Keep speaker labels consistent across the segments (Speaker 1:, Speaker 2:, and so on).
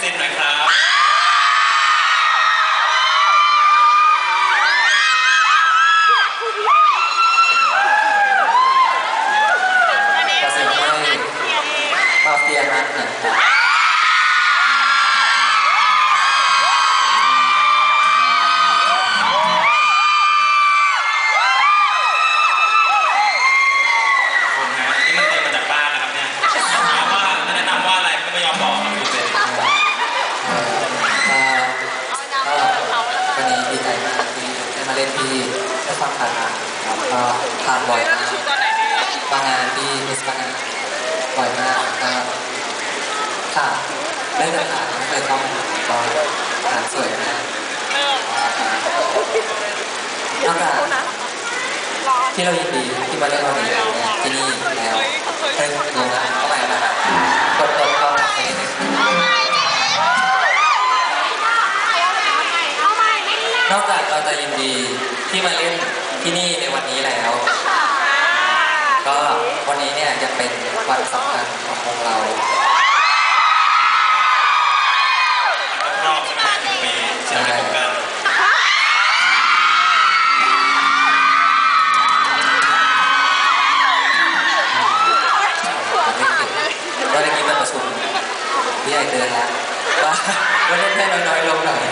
Speaker 1: เซ็นหน่อยครับ
Speaker 2: เล่นที่ได้ฟังผ่านงานครับก็ผ่านบ่อยมากบางงานที่มิสบางงานบ่อยมากก็ค่ะได้เดินผ่านไม่เคยต้องก็ผ่านสวยมากนอกจากที่เรายินดีที่มาเล่นวันนี้แล้วเนี่ยที่นี่แล้ว นอกจากเราจะยินดีที่มาเล่นที่นี่ในวันนี้แล้ว ก็วันนี้เนี่ยยังเป็นวันสำคัญของวงเรา
Speaker 1: รอบๆใช่ไหมหนึ่งปีเชียร์ในวงการ
Speaker 2: ก็ได้กินมาประชุมพี่ไอเตือนแล้วว่าว่าเล่นให้น้อยๆลงหน่อย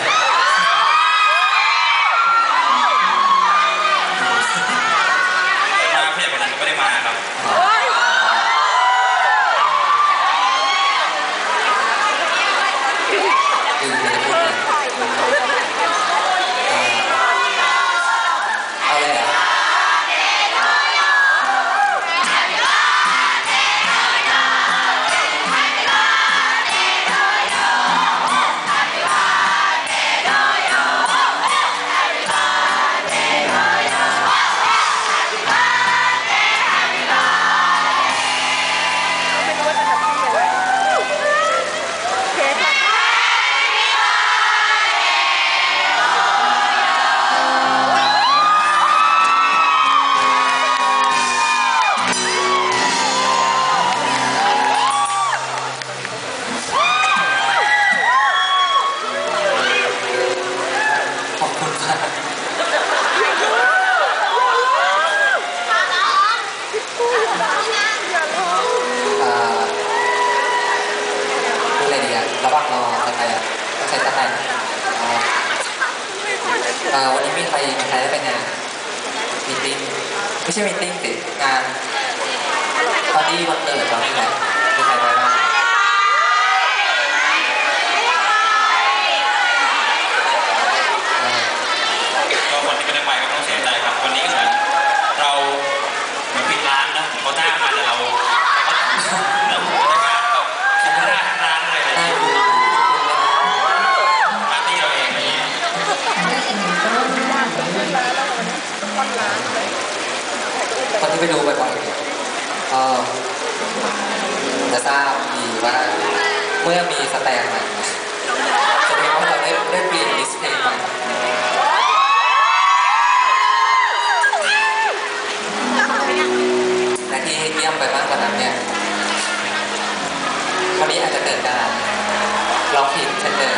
Speaker 2: ว่างรอสแตนต้องใช้สแต่วันนี้มีใครมีใครได้ไปงานมีติ้งไม่ใช่มีติ้งสิงาน ตอนที่ไปดูบ่อยๆ
Speaker 1: ก็จะทราบดีว่าเมื่อมีสแตนใหม่จะเป็นเพราะเราได้ได้เปลี่ยนดิสเพย์ม่และที่เยี่ย
Speaker 2: มไป
Speaker 1: มากกว่านั้นเนี่ย
Speaker 2: คราวนี้อาจจะเกิดการเราผิดเช่นเดิม